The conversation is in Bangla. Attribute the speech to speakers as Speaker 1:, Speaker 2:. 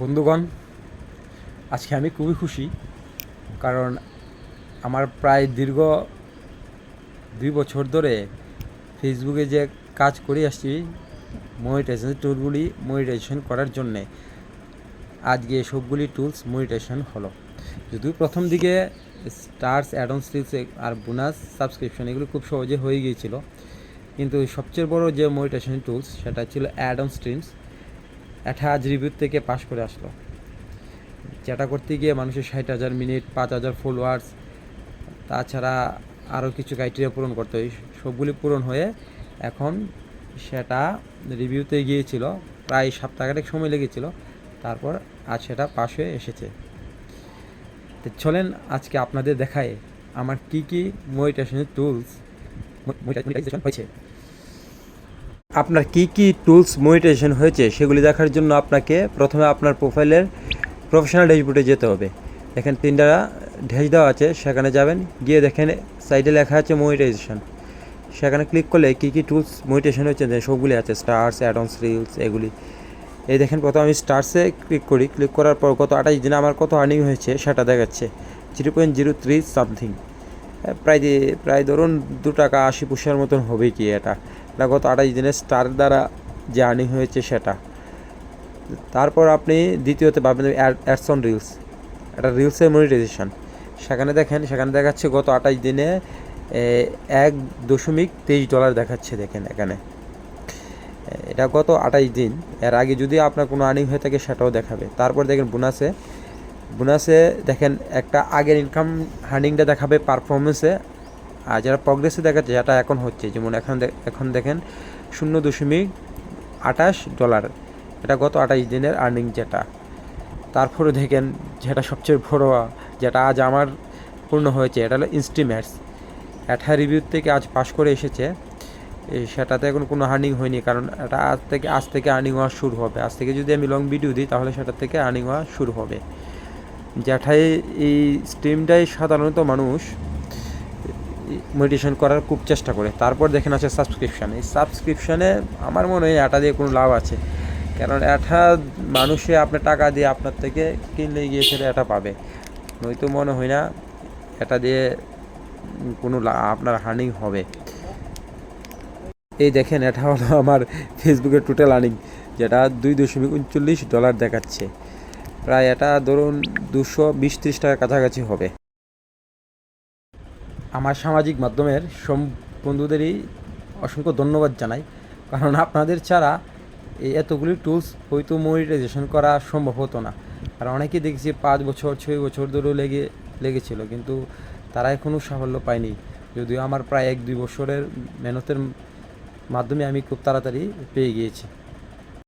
Speaker 1: বন্ধুগণ, আজকে আমি খুবই খুশি কারণ আমার প্রায় দীর্ঘ দুই বছর ধরে ফেসবুকে যে কাজ করে আসছি মনিটাইজেশন টুলগুলি মনিটাইজেশন করার জন্যে। আজকে সবগুলি টুলস মনিটাইজেশন হলো। যদিও প্রথম দিকে স্টার্স অ্যাডন স্টিলস আর বোনাস সাবস্ক্রিপশন এগুলো খুব সহজে হয়ে গিয়েছিল, কিন্তু সবচেয়ে বড় যে মনিটাইজেশন টুলস সেটা ছিল অ্যাড অন স্ট্রিমস আজ রিভিউ থেকে পাশ করে আসলো। যেটা করতে গিয়ে মানুষের ষাট হাজার মিনিট পাঁচ হাজার ফলোয়ার্স তাছাড়া আরও কিছু ক্রাইটেরিয়া পূরণ করতে হয়। সবগুলি পূরণ হয়ে এখন সেটা রিভিউতে গিয়েছিল, প্রায় সপ্তাহখানেক সময় লেগেছিল, তারপর আজ সেটা পাশ হয়ে এসেছে। তো চলেন আজকে আপনাদের দেখায় আমার কি কি মনিটাইজেশনের টুলস মনিটাইজেশন হয়েছে। আপনার কি কি টুলস মনিটাইজেশন হয়েছে সেগুলি দেখার জন্য আপনাকে প্রথমে আপনার প্রোফাইলের প্রফেশনাল ড্যাশবোর্ডে যেতে হবে। দেখেন তিনটা ড্যাশ দেওয়া আছে, সেখানে যাবেন, গিয়ে দেখেন সাইডে লেখা আছে মনিটাইজেশন সেখানে ক্লিক করলে কী কী টুলস মনিটাইজেশন হচ্ছে সবগুলি আছে স্টার্স অ্যাডন্স রিলস এগুলি। এই দেখেন প্রথম আমি স্টার্সে ক্লিক করি ক্লিক করার পর গত আঠাশ দিনে আমার কত আর্নিং হয়েছে সেটা দেখাচ্ছে zero point zero three something প্রায় প্রায় ধরুন দু টাকা আশি পয়সার মতন হবে কি এটা। এটা গত আঠাশ দিনে স্টার দ্বারা যে আর্নিং হয়েছে সেটা। তারপর আপনি দ্বিতীয়তে পাবেন অ্যাডস অন রিলস। এটা রিলসের মনিটাইজেশন সেখানে দেখেন, সেখানে দেখাচ্ছে গত আঠাশ দিনে এক দশমিক তেইশ ডলার দেখাচ্ছে দেখেন এখানে। এটা গত আঠাশ দিন। এর আগে যদি আপনার কোনো আর্নিং হয়ে থাকে সেটাও দেখাবে। তারপর দেখেন বোনাসে। বোনাসে দেখেন একটা আগের ইনকাম হার্নিংটা দেখাবে পারফরমেন্সে আর যারা প্রগ্রেসে দেখাচ্ছে সেটা এখন হচ্ছে, যেমন এখন এখন দেখেন, শূন্য দশমিক আঠাশ ডলার এটা গত আঠাশ দিনের আর্নিং যেটা। তারপরে দেখেন, যেটা সবচেয়ে বড়, যেটা আজ আমার পূর্ণ হয়েছে, এটা হলো ইনস্টিম্যাটস এটা রিভিউ থেকে আজ পাস করে এসেছে। সেটাতে এখন কোনো আর্নিং হয়নি, কারণ এটা আজ থেকে আজ থেকে আর্নিং হওয়া শুরু হবে। আজ থেকে যদি আমি লং ভিডিও দিই, তাহলে সেটা থেকে আর্নিং হওয়া শুরু হবে। যেটাই এই স্ট্রিমটাই সাধারণত মানুষ মেডিটেশন করার খুব চেষ্টা করে। তারপর দেখেন আছে সাবস্ক্রিপশান এই সাবস্ক্রিপশানে আমার মনে হয় এটা দিয়ে কোনো লাভ আছে। কারণ এটা মানুষে আপনার টাকা দিয়ে আপনার থেকে কিনলে গিয়ে সেটা এটা পাবে। নয়তো মনে হয় না এটা দিয়ে কোনো আপনার হার্নিং হবে। এই দেখেন এটা হলো আমার ফেসবুকের টোটাল আর্নিং যেটা দুই দশমিক উনচল্লিশ ডলার দেখাচ্ছে। প্রায় এটা ধরুন দুশো বিশ ত্রিশ টাকার কাছাকাছি হবে। আমার সামাজিক মাধ্যমের সব বন্ধুদেরই অসংখ্য ধন্যবাদ জানাই। কারণ আপনাদের ছাড়া এই এতগুলি টুলস হয়তো মনিটাইজেশন করা সম্ভব হতো না। আর অনেকেই দেখছি পাঁচ বছর, ছয় বছর ধরেও লেগে, লেগেছিল, কিন্তু তারা এখনও সাফল্য পায়নি। যদিও আমার প্রায় এক দুই বছরের মেহনতের মাধ্যমে আমি খুব তাড়াতাড়ি পেয়ে গিয়েছি।